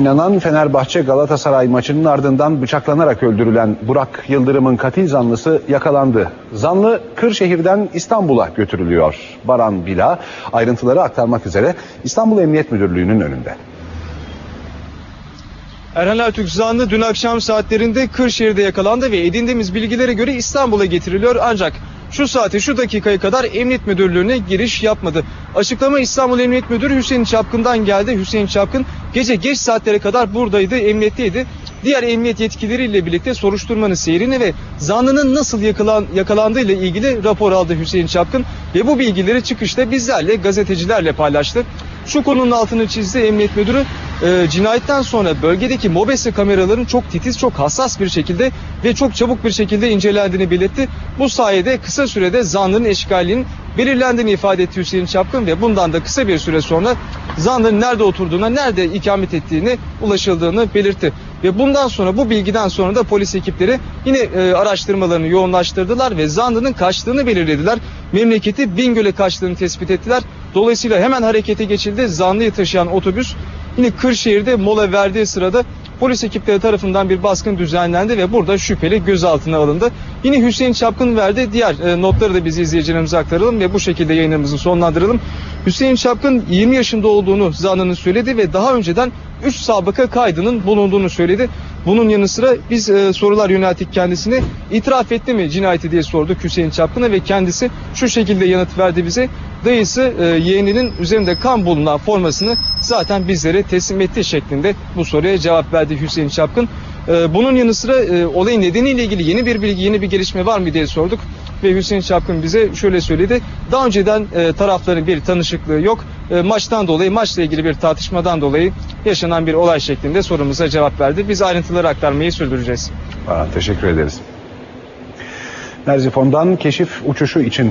İnanan Fenerbahçe Galatasaray maçının ardından bıçaklanarak öldürülen Burak Yıldırım'ın katil zanlısı yakalandı. Zanlı Kırşehir'den İstanbul'a götürülüyor. Baran Bila ayrıntıları aktarmak üzere İstanbul Emniyet Müdürlüğü'nün önünde. Erhan Ertürk zanlı dün akşam saatlerinde Kırşehir'de yakalandı ve edindiğimiz bilgilere göre İstanbul'a getiriliyor ancak şu saate şu dakikaya kadar Emniyet Müdürlüğü'ne giriş yapmadı. Açıklama İstanbul Emniyet Müdürü Hüseyin Çapkın'dan geldi. Hüseyin Çapkın gece geç saatlere kadar buradaydı, emniyetteydi. Diğer emniyet yetkilileriyle birlikte soruşturmanın seyrini ve zanlının nasıl yakalan, yakalandığı ile ilgili rapor aldı Hüseyin Çapkın ve bu bilgileri çıkışta bizlerle gazetecilerle paylaştı. Şu konunun altını çizdi Emniyet Müdürü. E, cinayetten sonra bölgedeki mobese kameraların çok titiz, çok hassas bir şekilde ve çok çabuk bir şekilde incelendiğini belirtti. Bu sayede kısa sürede zanlının eşkalinin belirlendiğini ifade etti Hüseyin Çapkın ve bundan da kısa bir süre sonra zanlının nerede oturduğuna, nerede ikamet ettiğini ulaşıldığını belirtti. Ve bundan sonra bu bilgiden sonra da polis ekipleri yine e, araştırmalarını yoğunlaştırdılar ve zanlının kaçtığını belirlediler. Memleketi Bingöl'e kaçtığını tespit ettiler. Dolayısıyla hemen harekete geçildi. Zanlıyı taşıyan otobüs yine Kırşehir'de mola verdiği sırada polis ekipleri tarafından bir baskın düzenlendi ve burada şüpheli gözaltına alındı. Yine Hüseyin Çapkın verdi. Diğer e, notları da biz izleyicilerimize aktaralım ve bu şekilde yayınlarımızı sonlandıralım. Hüseyin Çapkın 20 yaşında olduğunu zanlının söyledi ve daha önceden 3 sabıka kaydının bulunduğunu söyledi. Bunun yanı sıra biz e, sorular yönelttik kendisine. İtiraf etti mi cinayeti diye sorduk Hüseyin Çapkın'a ve kendisi şu şekilde yanıt verdi bize. Dayısı e, yeğeninin üzerinde kan bulunan formasını zaten bizlere teslim ettiği şeklinde bu soruya cevap verdi Hüseyin Çapkın. E, bunun yanı sıra e, olayın nedeniyle ilgili yeni bir bilgi, yeni bir gelişme var mı diye sorduk. Ve Hüseyin Çapkın bize şöyle söyledi. Daha önceden e, tarafların bir tanışıklığı yok. E, maçtan dolayı, maçla ilgili bir tartışmadan dolayı yaşanan bir olay şeklinde sorumuza cevap verdi. Biz ayrıntıları aktarmayı sürdüreceğiz. Baran teşekkür ederiz. Merzifon'dan keşif uçuşu için